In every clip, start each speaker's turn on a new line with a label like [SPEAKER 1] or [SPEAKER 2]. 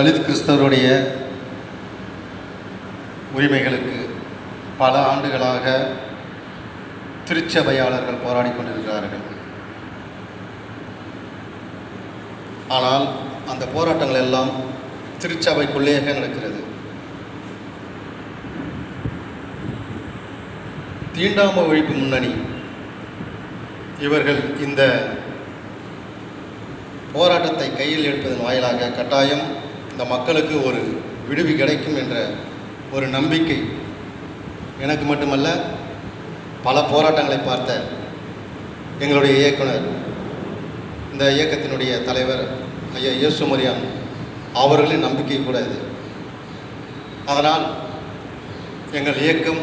[SPEAKER 1] தலித் கிறிஸ்தவருடைய உரிமைகளுக்கு பல ஆண்டுகளாக திருச்சபையாளர்கள் போராடி கொண்டிருக்கிறார்கள். ஆனால் அந்த போராட்டங்கள் எல்லாம் திருச்சபைக்குள்ளேயே நடக்கிறது. தீண்டாம ஒழிப்பு முன்னணி இவர்கள் இந்த போராட்டத்தை கையில் எடுப்பதன் வாயிலாக கட்டாயம் இந்த மக்களுக்கு ஒரு விடுவி கிடைக்கும் என்ற ஒரு நம்பிக்கை எனக்கு மட்டுமல்ல பல போராட்டங்களை பார்த்த எங்களுடைய இயக்குனர் இந்த இயக்கத்தினுடைய தலைவர் ஐயா இயேசு மரியாம் அவர்களின் நம்பிக்கை கூட இது. அதனால் எங்கள் இயக்கம்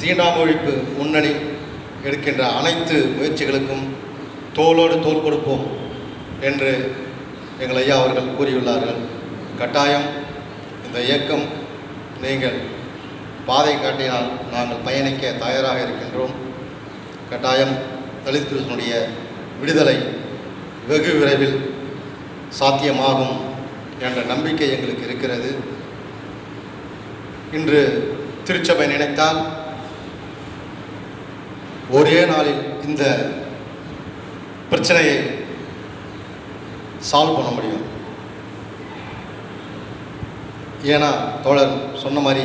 [SPEAKER 1] தீண்டாமொழிப்பு முன்னணி எடுக்கின்ற அனைத்து முயற்சிகளுக்கும் தோளோடு தோல் கொடுப்போம் என்று எங்கள் ஐயா அவர்கள் கூறியுள்ளார்கள் கட்டாயம் இந்த இயக்கம் நீங்கள் பாதை காட்டினால் நாங்கள் பயணிக்க தயாராக இருக்கின்றோம். கட்டாயம் தலித் கிருஷ்ணனுடைய விடுதலை வெகு விரைவில் சாத்தியமாகும் என்ற நம்பிக்கை எங்களுக்கு இருக்கிறது. இன்று திருச்சபை நினைத்தால் ஒரே நாளில் இந்த பிரச்சனையை சால்வ் பண்ண முடியும். ஏன்னா தோழர் சொன்ன மாதிரி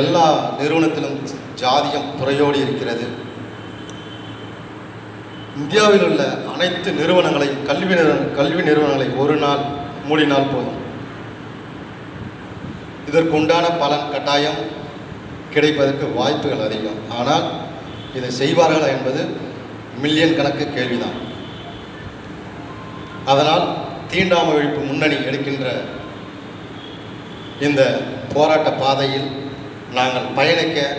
[SPEAKER 1] எல்லா நிறுவனத்திலும் ஜாதியம் புறையோடி இருக்கிறது. இந்தியாவில் உள்ள அனைத்து நிறுவனங்களையும் கல்வி நிறுவன கல்வி நிறுவனங்களை ஒரு நாள் மூடினால் போதும். இதற்குண்டான பலன் கட்டாயம் கிடைப்பதற்கு வாய்ப்புகள் அதிகம். ஆனால் இதை செய்வார்களா என்பது மில்லியன் கணக்கு கேள்விதான். அதனால் தீண்டாமை ஒழிப்பு முன்னணி எடுக்கின்ற இந்த போராட்ட பாதையில் நாங்கள் பயணிக்க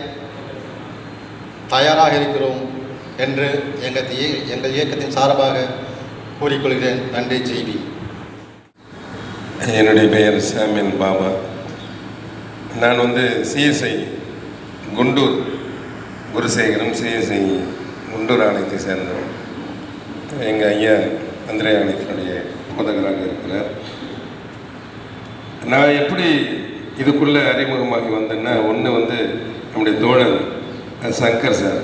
[SPEAKER 1] தயாராக இருக்கிறோம் என்று எங்கள் இய- எங்கள் இயக்கத்தின் சார்பாக கூறிக்கொள்கிறேன். நன்றி செய்தி
[SPEAKER 2] என்னுடைய பெயர் சாமியல் பாபா. நான் வந்து சிஎஸ்ஐ குண்டூர் குருசேகரம் சிஎஸ்ஐ குண்டூர் ஆலயத்தை சேர்ந்தவன். எங்கள் ஐயா அந்திரே ஆலயத்தினுடைய போதகராக இருக்கிறார். நான் எப்படி இதுக்குள்ளே அறிமுகமாகி வந்தேன்னா ஒன்று வந்து நம்முடைய தோழர் சங்கர் சார்.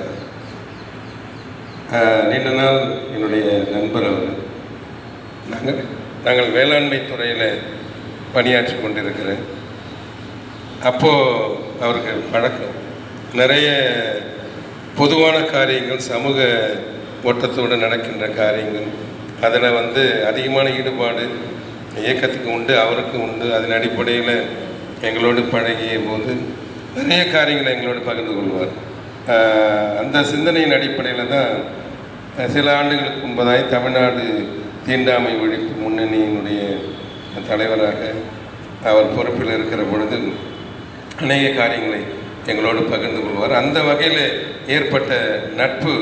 [SPEAKER 2] நீண்ட நாள் என்னுடைய நண்பர் அவர். நாங்கள் நாங்கள் வேளாண்மை துறையில் பணியாற்றி கொண்டிருக்கிறேன். அப்போது அவருக்கு பழக்கம் நிறைய பொதுவான காரியங்கள் சமூக ஓட்டத்தோடு நடக்கின்ற காரியங்கள் அதில் வந்து அதிகமான ஈடுபாடு இயக்கத்துக்கு உண்டு அவருக்கு உண்டு. அதன் அடிப்படையில் எங்களோடு பழகிய போது நிறைய காரியங்களை எங்களோடு பகிர்ந்து கொள்வார். அந்த சிந்தனையின் அடிப்படையில் தான் சில ஆண்டுகளுக்கு முன்பதாய் தமிழ்நாடு தீண்டாமை ஒழிப்பு முன்னணியினுடைய தலைவராக அவர் பொறுப்பில் இருக்கிற பொழுது அநேக காரியங்களை எங்களோடு பகிர்ந்து கொள்வார். அந்த வகையில் ஏற்பட்ட நட்பு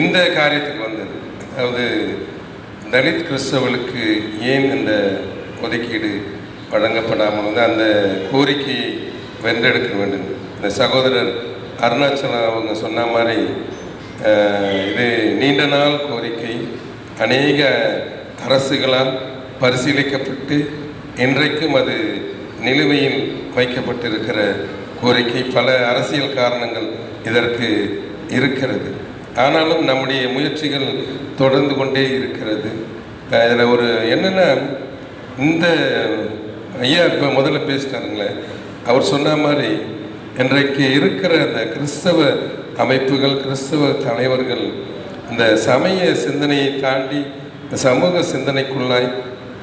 [SPEAKER 2] இந்த காரியத்துக்கு வந்தது. அதாவது தலித் கிறிஸ்தவர்களுக்கு ஏன் இந்த ஒதுக்கீடு வழங்கப்படாமல் வந்து அந்த கோரிக்கையை வென்றெடுக்க வேண்டும்? இந்த சகோதரர் அருணாச்சலம் அவங்க சொன்ன மாதிரி இது நீண்ட நாள் கோரிக்கை. அநேக அரசுகளால் பரிசீலிக்கப்பட்டு இன்றைக்கும் அது நிலுவையில் வைக்கப்பட்டிருக்கிற கோரிக்கை. பல அரசியல் காரணங்கள் இதற்கு இருக்கிறது. ஆனாலும் நம்முடைய முயற்சிகள் தொடர்ந்து கொண்டே இருக்கிறது. அதில் ஒரு என்னென்னா இந்த ஐயா இப்போ முதல்ல பேசிட்டாருங்களே அவர் சொன்ன மாதிரி இன்றைக்கு இருக்கிற அந்த கிறிஸ்தவ அமைப்புகள் கிறிஸ்தவ தலைவர்கள் இந்த சமய சிந்தனையை தாண்டி இந்த சமூக சிந்தனைக்குள்ளாய்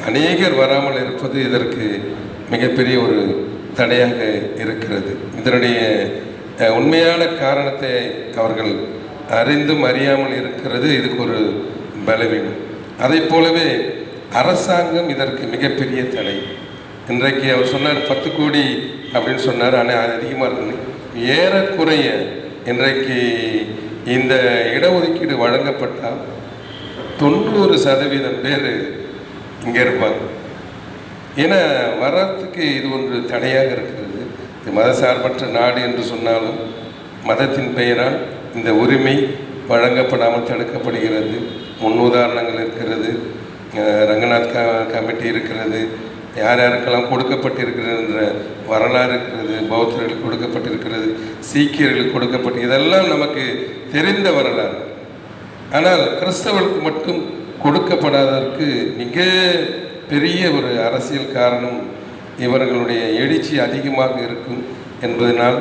[SPEAKER 2] அநேகர் வராமல் இருப்பது இதற்கு மிகப்பெரிய ஒரு தடையாக இருக்கிறது. இதனுடைய உண்மையான காரணத்தை அவர்கள் அறிந்தும் அறியாமல் இருக்கிறது. இதுக்கு ஒரு பலவீனம். அதை போலவே அரசாங்கம் இதற்கு மிகப்பெரிய தடை இன்றைக்கு அவர் சொன்னார் பத்து கோடி அப்படின்னு சொன்னார். ஆனால் அது அதிகமாக இருக்குன்னு ஏறக்குறைய இன்றைக்கு இந்த இடஒதுக்கீடு வழங்கப்பட்டால் தொண்ணூறு சதவீதம் பேர் இங்கே இருப்பாங்க. ஏன்னா வர்றதுக்கு இது ஒன்று தடையாக இருக்கிறது. இது மதசார்பற்ற நாடு என்று சொன்னாலும் மதத்தின் பெயரால் இந்த உரிமை வழங்கப்படாமல் தடுக்கப்படுகிறது. முன்னுதாரணங்கள் இருக்கிறது. ரங்கநாத் க கமிட்டி இருக்கிறது. யார் யாருக்கெல்லாம் கொடுக்கப்பட்டிருக்கிறதுன்ற வரலாறு இருக்கிறது. பௌத்தர்களுக்கு கொடுக்கப்பட்டிருக்கிறது. சீக்கியர்களுக்கு கொடுக்கப்பட்டு இதெல்லாம் நமக்கு தெரிந்த வரலாறு. ஆனால் கிறிஸ்தவர்களுக்கு மட்டும் கொடுக்கப்படாததற்கு மிக பெரிய ஒரு அரசியல் காரணம் இவர்களுடைய எழுச்சி அதிகமாக இருக்கும் என்பதனால்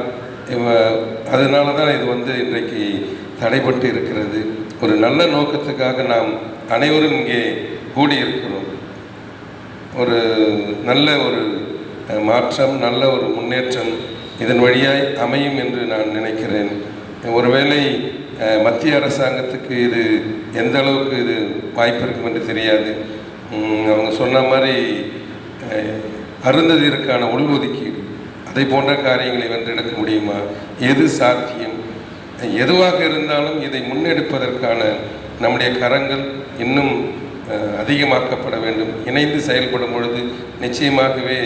[SPEAKER 2] அதனால தான் இது வந்து இன்றைக்கு தடைபட்டு இருக்கிறது. ஒரு நல்ல நோக்கத்துக்காக நாம் அனைவரும் இங்கே கூடியிருக்கிறோம். ஒரு நல்ல ஒரு மாற்றம் நல்ல ஒரு முன்னேற்றம் இதன் வழியாய் அமையும் என்று நான் நினைக்கிறேன். ஒருவேளை மத்திய அரசாங்கத்துக்கு இது எந்த அளவுக்கு இது வாய்ப்பு இருக்கும் என்று தெரியாது. அவங்க சொன்ன மாதிரி அருந்ததிற்கான உள்ஒதுக்கீடு இதை போன்ற காரியங்களை வென்றெடுக்க முடியுமா? எது சாத்தியம்? எதுவாக இருந்தாலும் இதை முன்னெடுப்பதற்கான நம்முடைய கரங்கள் இன்னும் அதிகமாக்கப்பட வேண்டும். இணைந்து செயல்படும் பொழுது நிச்சயமாகவே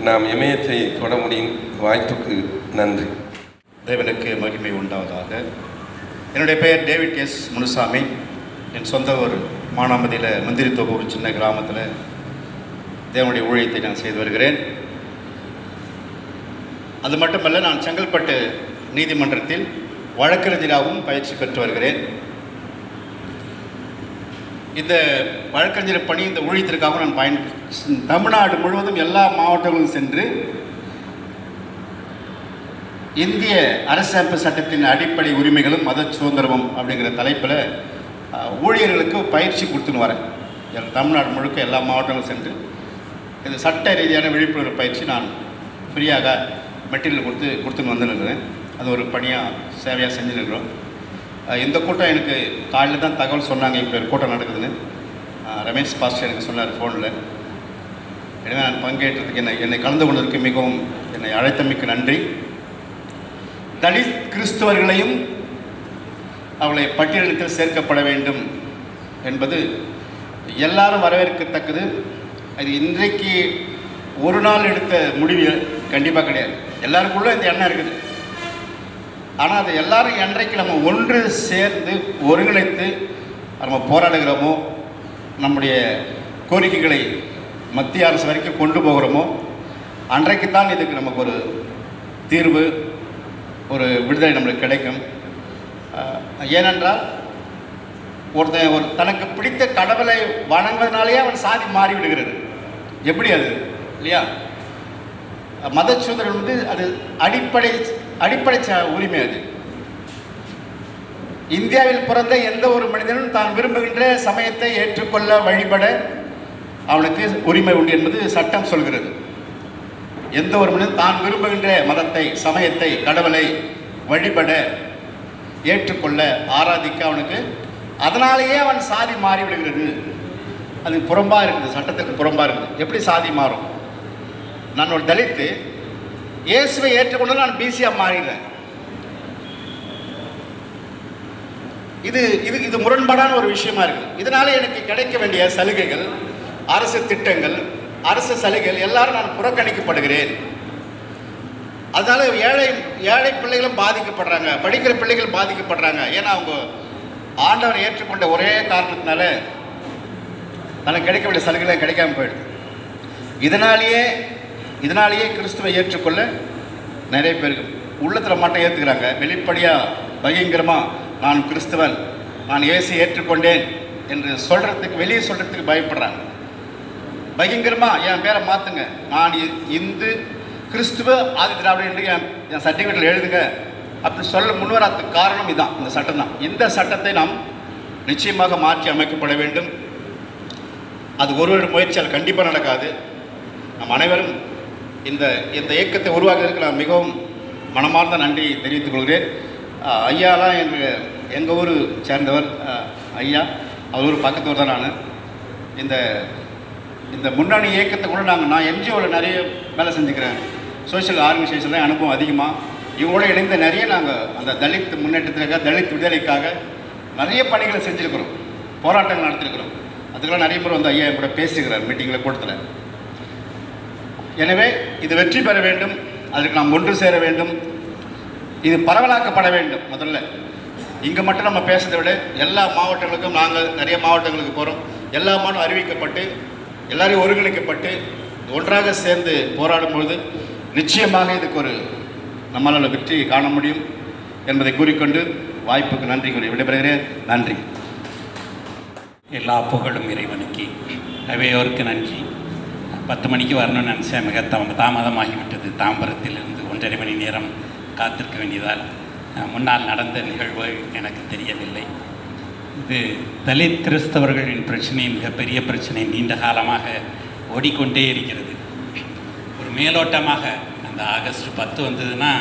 [SPEAKER 2] நாம் இமயத்தை தொட முடியும். வாய்ப்புக்கு நன்றி.
[SPEAKER 3] தேவனுக்கு மகிமை உண்டாவதாக. என்னுடைய பெயர் டேவிட் எஸ். முனுசாமி. என் சொந்த ஒரு மானாமதியில் மந்திரி தொகு ஒரு சின்ன கிராமத்தில் தேவனுடைய ஊழியத்தை நான் செய்து வருகிறேன். அது மட்டுமல்ல நான் செங்கல்பட்டு நீதிமன்றத்தில் வழக்கறிஞராகவும் பயிற்சி பெற்று வருகிறேன். இந்த வழக்கறிஞர் பணி இந்த ஊழியத்திற்காக நான் பயன் தமிழ்நாடு முழுவதும் எல்லா மாவட்டங்களும் சென்று இந்திய அரசமைப்பு சட்டத்தின் அடிப்படை உரிமைகளும் மத சுதந்திரமும் அப்படிங்கிற தலைப்பில் ஊழியர்களுக்கு பயிற்சி கொடுத்துன்னு வரேன். தமிழ்நாடு முழுக்க எல்லா மாவட்டங்களும் சென்று இந்த சட்ட ரீதியான விழிப்புணர்வு பயிற்சி நான் ஃப்ரீயாக மெட்டீரியல் கொடுத்து கொடுத்துன்னு வந்துருக்கிறேன். அது ஒரு பணியாக சேவையாக செஞ்சுருக்கிறோம். இந்த கூட்டம் எனக்கு காலையில் தான் தகவல் சொன்னாங்க இப்படி ஒரு கூட்டம் நடக்குதுன்னு. ரமேஷ் பாஸ்டர் எனக்கு சொன்னார் ஃபோனில். எனவே நான் பங்கேற்றதுக்கு என்னை என்னை கலந்து கொண்டதற்கு மிகவும் என்னை அழைத்தமைக்கு நன்றி. தலித் கிறிஸ்துவர்களையும் அவளை பட்டியலிடத்தில் சேர்க்கப்பட வேண்டும் என்பது எல்லாரும் வரவேற்கத்தக்கது. அது இன்றைக்கு ஒரு நாள் எடுத்த முடிவு கண்டிப்பாக கிடையாது. எல்லாருக்குள்ளே இந்த எண்ணம் இருக்குது. ஆனால் அது எல்லாரும் என்றைக்கு நம்ம ஒன்று சேர்ந்து ஒருங்கிணைத்து நம்ம போராடுகிறோமோ நம்முடைய கோரிக்கைகளை மத்திய அரசு வரைக்கும் கொண்டு போகிறோமோ அன்றைக்கு தான் இதுக்கு நமக்கு ஒரு தீர்வு ஒரு விடுதலை நம்மளுக்கு கிடைக்கும். ஏனென்றால் ஒருத்தன் ஒரு தனக்கு பிடித்த கடவுளை வணங்குவதனாலேயே அவன் சாதி மாறிவிடுகிறது. எப்படி அது? இல்லையா? மத சுதந்திரம் வந்து அது அடிப்படை அடிப்படை ச- உரிமை அது. இந்தியாவில் பிறந்த எந்த ஒரு மனிதனும் தான் விரும்புகின்ற சமயத்தை ஏற்றுக்கொள்ள வழிபட அவனுக்கு உரிமை உண்டு என்பது சட்டம் சொல்கிறது. எந்த ஒரு மனிதன் தான் விரும்புகின்ற மதத்தை சமயத்தை கடவுளை வழிபட ஏற்றுக்கொள்ள ஆராதிக்க அவனுக்கு அதனாலேயே அவன் சாதி மாறி விடுகிறது அது புறம்பாக இருக்குது சட்டத்துக்கு புறம்பாக இருக்குது. எப்படி சாதி மாறும்? நான் ஒரு தலித்து. இயேசுவை ஏற்றுக்கொண்டு நான் பிசியாக மாறிடுறேன் இது இது இது முரண்பாடான ஒரு விஷயமா இருக்குது இதனால எனக்கு கிடைக்க வேண்டிய சலுகைகள் அரசு திட்டங்கள் அரசு சலுகைகள் எல்லாரும் நான் புறக்கணிக்கப்படுகிறேன். அதனால ஏழை ஏழை பிள்ளைகளும் பாதிக்கப்படுறாங்க படிக்கிற பிள்ளைகள் பாதிக்கப்படுறாங்க. ஏன்னா அவங்க ஆண்டவரை ஏற்றுக்கொண்ட ஒரே காரணத்தினால தனக்கு கிடைக்க வேண்டிய சலுகைகளை கிடைக்காம போயிடுது. இதனாலேயே இதனாலேயே கிறிஸ்துவை ஏற்றுக்கொள்ள நிறைய பேருக்கு உள்ளத்தில் மட்டும் ஏற்றுக்கிறாங்க வெளிப்படையாக பயங்கரமாக நான் கிறிஸ்துவன் நான் இயேசு ஏற்றுக்கொண்டேன் என்று சொல்கிறதுக்கு வெளியே சொல்கிறதுக்கு பயப்படுறாங்க. பயங்கரமாக என் பேரை மாற்றுங்க நான் இந்து கிறிஸ்துவ ஆதி திராவிட என்று என் என் சர்டிஃபிகேட்டில் எழுதுங்க. அப்படி சொல்ல முன்வராதுக்கு காரணம் இதுதான் இந்த சட்டம் தான். இந்த சட்டத்தை நாம் நிச்சயமாக மாற்றி அமைக்கப்பட வேண்டும். அது ஒருவர் முயற்சியால் கண்டிப்பாக நடக்காது. நம் அனைவரும் இந்த இந்த இயக்கத்தை உருவாக்குவதற்கு நான் மிகவும் மனமார்ந்த நன்றி தெரிவித்துக் கொள்கிறேன். ஐயாலாம் எங்கள் எங்கள் ஊர் சேர்ந்தவர் ஐயா. அவர் ஊர் பக்கத்து ஊர் தான் நான். இந்த இந்த முன்னணி இயக்கத்தை கூட நாங்கள் நான் என்ஜிஓவில் நிறைய வேலை செஞ்சுக்கிறேன். சோஷியல் ஆர்கனைசேஷனில் அனுபவம் அதிகமாக இவங்களோட இணைந்த நிறைய நாங்கள் அந்த தலித் முன்னேற்றத்திற்காக தலித் விடுதலைக்காக நிறைய பணிகளை செஞ்சுருக்கிறோம். போராட்டங்கள் நடத்திருக்கிறோம். அதுக்கெல்லாம் நிறைய பேர் வந்து ஐயா என் கூட பேசிக்கிறார் மீட்டிங்கில் கூட்டத்தில். எனவே இது வெற்றி பெற வேண்டும் அதற்கு நாம் ஒன்று சேர வேண்டும். இது பரவலாக்கப்பட வேண்டும் முதல்ல. இங்கே மட்டும் நம்ம பேசுறதை விட எல்லா மாவட்டங்களுக்கும் நாங்கள் நிறைய மாவட்டங்களுக்கு போகிறோம் எல்லா மாவட்டம் அறிவிக்கப்பட்டு எல்லாரையும் ஒருங்கிணைக்கப்பட்டு ஒன்றாக சேர்ந்து போராடும்பொழுது நிச்சயமாக இதுக்கு ஒரு நம்மளால் வெற்றி காண முடியும் என்பதை கூறிக்கொண்டு வாய்ப்புக்கு நன்றி கூறி விடைபெறுகிறேன். நன்றி.
[SPEAKER 4] எல்லா புகழும் இறைவனுக்கு. அவையோருக்கு நன்றி. பத்து மணிக்கு வரணும்னு நினச்சேன். மிக தாம தாமதமாகிவிட்டது. தாம்பரத்திலிருந்து ஒன்றரை மணி நேரம் காத்திருக்க வேண்டியதால் முன்னால் நடந்த நிகழ்வு எனக்கு தெரியவில்லை. இது தலித் கிறிஸ்தவர்களின் பிரச்சனை மிகப்பெரிய பிரச்சனை நீண்ட காலமாக ஓடிக்கொண்டே இருக்கிறது. ஒரு மேலோட்டமாக அந்த ஆகஸ்ட் பத்து வந்ததுன்னா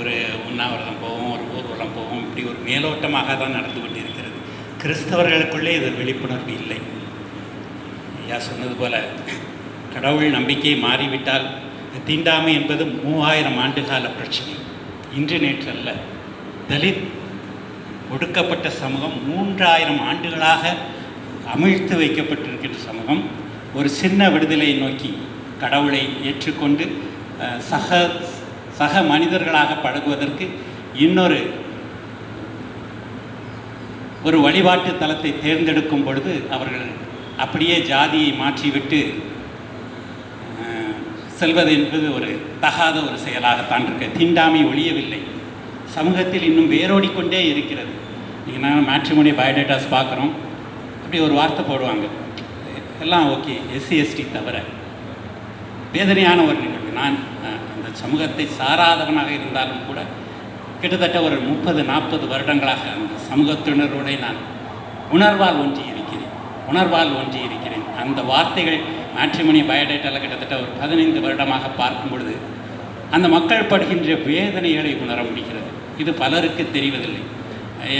[SPEAKER 4] ஒரு உண்ணாவிரதம் போவோம் ஒரு ஊர்வலம் போவோம் இப்படி ஒரு மேலோட்டமாக தான் நடந்து கொண்டிருக்கிறது. கிறிஸ்தவர்களுக்குள்ளே இது விழிப்புணர்வு இல்லை. ஐயா சொன்னது போல கடவுள் நம்பிக்கை மாறிவிட்டால் தீண்டாமை என்பது மூவாயிரம் ஆண்டுகால பிரச்சனை. இன்று நேற்று அல்ல தலித் ஒடுக்கப்பட்ட சமூகம் மூன்றாயிரம் ஆண்டுகளாக அமிழ்த்து வைக்கப்பட்டிருக்கின்ற சமூகம் ஒரு சின்ன விடுதலையை நோக்கி கடவுளை ஏற்றுக்கொண்டு சக சக மனிதர்களாக பழகுவதற்கு இன்னொரு ஒரு வழிபாட்டு தலத்தை தேர்ந்தெடுக்கும் பொழுது அவர்கள் அப்படியே ஜாதியை மாற்றிவிட்டு செல்வது என்பது ஒரு தகாத ஒரு செயலாகத்தான் இருக்கு. தீண்டாமை ஒழியவில்லை. சமூகத்தில் இன்னும் வேரோடிக்கொண்டே இருக்கிறது. நீங்கள் நாங்கள் மேட்ரிமோனி பயோடேட்டாஸ் பார்க்குறோம். அப்படி ஒரு வார்த்தை போடுவாங்க. எல்லாம் ஓகே எஸ்சி எஸ்டி தவிர. வேதனையான ஒரு நிகழ்வு. நான் அந்த சமூகத்தை சாராதவனாக இருந்தாலும் கூட கிட்டத்தட்ட ஒரு முப்பது நாற்பது வருடங்களாக அந்த சமூகத்தினரோட நான் உணர்வால் ஒன்றி இருக்கிறேன் உணர்வால் ஒன்றி இருக்கிறேன் அந்த வார்த்தைகள் மேட்ரிமணி பயோடேட்டாவில் கிட்டத்தட்ட ஒரு பதினைந்து வருடமாக பார்க்கும் பொழுது அந்த மக்கள் படுகின்ற வேதனைகளை உணர முடிகிறது. இது பலருக்கு தெரிவதில்லை.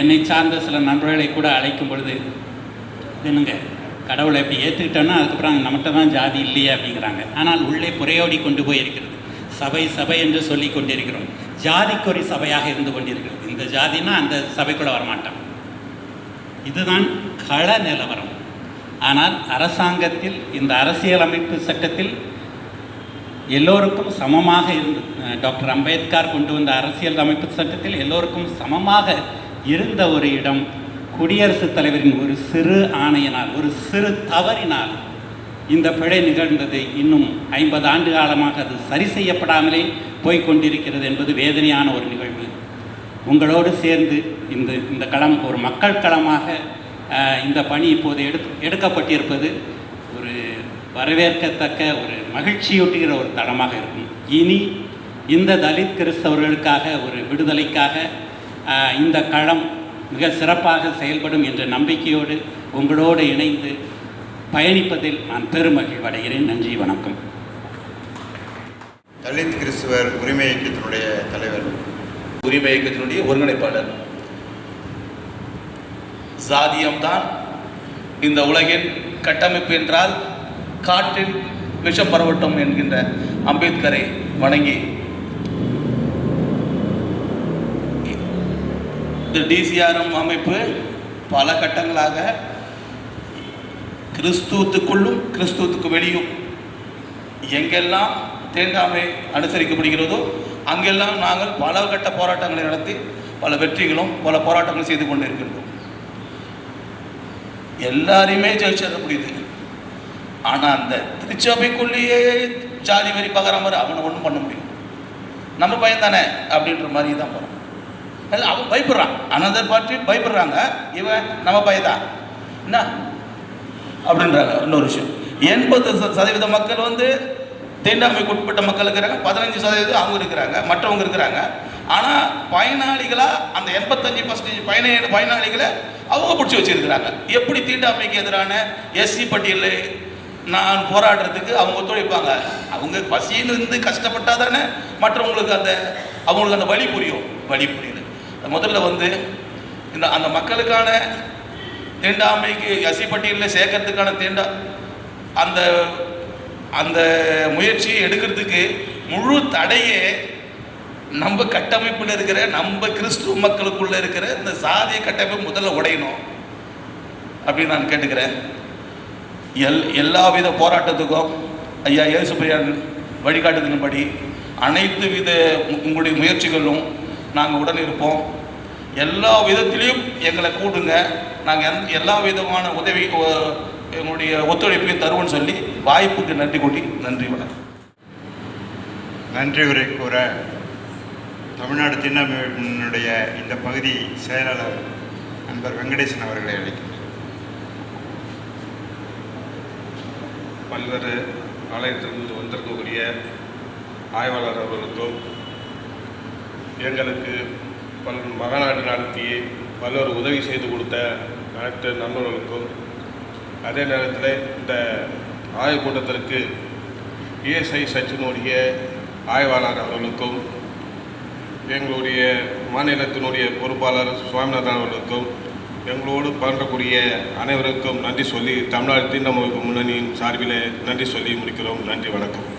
[SPEAKER 4] என்னை சார்ந்த சில நண்பர்களை கூட அழைக்கும் பொழுது என்னங்க கடவுளை எப்படி ஏற்றுக்கிட்டோன்னா அதுக்கப்புறம் நம்மகிட்ட தான் ஜாதி இல்லையே அப்படிங்கிறாங்க. ஆனால் உள்ளே புறையோடி கொண்டு போய் இருக்கிறது சபை சபை என்று சொல்லி கொண்டிருக்கிறோம். ஜாதிக்கொரி சபையாக இருந்து கொண்டிருக்கிறது. இந்த ஜாதினா அந்த சபைக்குள்ளே வரமாட்டோம் இதுதான் கள நிலவரம். ஆனால் அரசாங்கத்தில் இந்த அரசியலமைப்பு சட்டத்தில் எல்லோருக்கும் சமமாக இருந்து டாக்டர் அம்பேத்கர் கொண்டு வந்த அரசியல் அமைப்பு சட்டத்தில் எல்லோருக்கும் சமமாக இருந்த ஒரு இடம் குடியரசுத் தலைவரின் ஒரு சிறு ஆணையினால் ஒரு சிறு தவறினால் இந்த பிழை நிகழ்ந்தது. இன்னும் ஐம்பது ஆண்டு காலமாக அது சரி செய்யப்படாமலே போய்கொண்டிருக்கிறது என்பது வேதனையான ஒரு நிகழ்வு. உங்களோடு சேர்ந்து இந்த இந்த களம் ஒரு மக்கள் களமாக இந்த பணி இப்போது எடுத்து எடுக்கப்பட்டிருப்பது ஒரு வரவேற்கத்தக்க ஒரு மகிழ்ச்சியூட்டுகிற ஒரு தளமாக இருக்கும். இனி இந்த தலித் கிறிஸ்தவர்களுக்காக ஒரு விடுதலைக்காக இந்த களம் மிக சிறப்பாக செயல்படும் என்ற நம்பிக்கையோடு உங்களோடு இணைந்து பயணிப்பதில் நான் பெருமகிழ்வடைகிறேன். நன்றி வணக்கம்.
[SPEAKER 1] தலித் கிறிஸ்துவர் உரிமை இயக்கத்தினுடைய தலைவர்.
[SPEAKER 5] உரிமை இயக்கத்தினுடைய ஒருங்கிணைப்பாளர். சாதியம்தான் இந்த உலகின் கட்டமைப்பு என்றால் காற்றில் விஷம் பரவட்டும் என்கின்ற அம்பேத்கரை வணங்கி இந்த டிசிஆர்எம் அமைப்பு பல கட்டங்களாக கிறிஸ்துவத்துக்குள்ளும் கிறிஸ்துவத்துக்கு வெளியும் எங்கெல்லாம் தேங்காமை அனுசரிக்கப்படுகிறதோ அங்கெல்லாம் நாங்கள் பல கட்ட போராட்டங்களை நடத்தி பல வெற்றிகளும் பல போராட்டங்களும் செய்து கொண்டிருக்கின்றோம். எல்லாரையுமே ஜெயிச்சிட முடியுது. ஆனால் அந்த திருச்சபைக்குள்ளேயே ஜாதி வரி பார்க்குற மாதிரி அவனை ஒன்றும் பண்ண முடியும். நம்ம பையன் தானே அப்படின்ற மாதிரி தான் போகிறான் இல்லை அவன் பயப்படுறான். அனதர் பார்ட்டி பயப்படுறாங்க. இவன் நம்ம பையன் என்ன? அப்படின்றாங்க. இன்னொரு விஷயம். எண்பது சதவீத மக்கள் வந்து தீண்டாமைக்கு உட்பட்ட மக்கள் இருக்கிறாங்க. பதினஞ்சு சதவீதம் அவங்க இருக்கிறாங்க. மற்றவங்க இருக்கிறாங்க. ஆனால் பயனாளிகளாக அந்த எண்பத்தஞ்சு பர்சன்டேஜ் பயண பயனாளிகளை அவங்க பிடிச்சி வச்சிருக்கிறாங்க. எப்படி தீண்டாமைக்கு எதிரான எஸ்சி பட்டியலில் நான் போராடுறதுக்கு அவங்க ஒத்துழைப்பாங்க? அவங்க பசியிலிருந்து கஷ்டப்பட்டா தானே மற்றவங்களுக்கு அந்த அவங்களுக்கு அந்த வழி புரியும். வழி புரியுது முதல்ல வந்து இந்த அந்த மக்களுக்கான தீண்டாமைக்கு எஸ்சி பட்டியலில் சேர்க்கறதுக்கான தீண்டா அந்த அந்த முயற்சி எடுக்கிறதுக்கு முழு தடையே நம்ம கட்டமைப்பில் இருக்கிற நம்ம கிறிஸ்துவ மக்களுக்குள்ள இருக்கிற இந்த சாதிய கட்டமைப்பு முதல்ல உடையணும் அப்படின்னு நான் கேட்டுக்கிறேன். எல் எல்லா வித போராட்டத்துக்கும் ஐயா இயேசுபையன் வழிகாட்டுதின்படி அனைத்து வித உங்களுடைய முயற்சிகளும் நாங்கள் உடன் இருப்போம் எல்லா விதத்திலையும் எங்களை கூடுங்க. நாங்கள் எந் எல்லா விதமான உதவி எங்களுடைய ஒத்துழைப்பையும் தருவோம்னு சொல்லி வாய்ப்புக்கு நன்றி கூட்டி நன்றி வணக்கம்.
[SPEAKER 6] நன்றி உரை கூற தமிழ்நாடு திண்ணமைப்பினுடைய இந்த பகுதி செயலாளர் நண்பர் வெங்கடேசன் அவர்களை அழைக்கின்றேன்
[SPEAKER 7] பல்வேறு ஆலயத்திலிருந்து வந்திருக்கக்கூடிய ஆய்வாளர் அவர்களுக்கும் எங்களுக்கு பல் மகாநாடு நடத்தி பல்வேறு உதவி செய்து கொடுத்த அனைத்து நண்பர்களுக்கும் அதே நேரத்தில் இந்த ஆய்வுக் கூட்டத்திற்கு இஎஸ்ஐ சச்சினுடைய ஆய்வாளர் அவர்களுக்கும் எங்களுடைய மாநிலத்தினுடைய பொறுப்பாளர் சுவாமிநாதன் அவர்களுக்கும் எங்களோடு பழகக்கூடிய அனைவருக்கும் நன்றி சொல்லி தமிழ்நாடு தீண்டமைப்பு முன்னணியின் சார்பில் நன்றி சொல்லி முடிக்கிறோம். நன்றி வணக்கம்.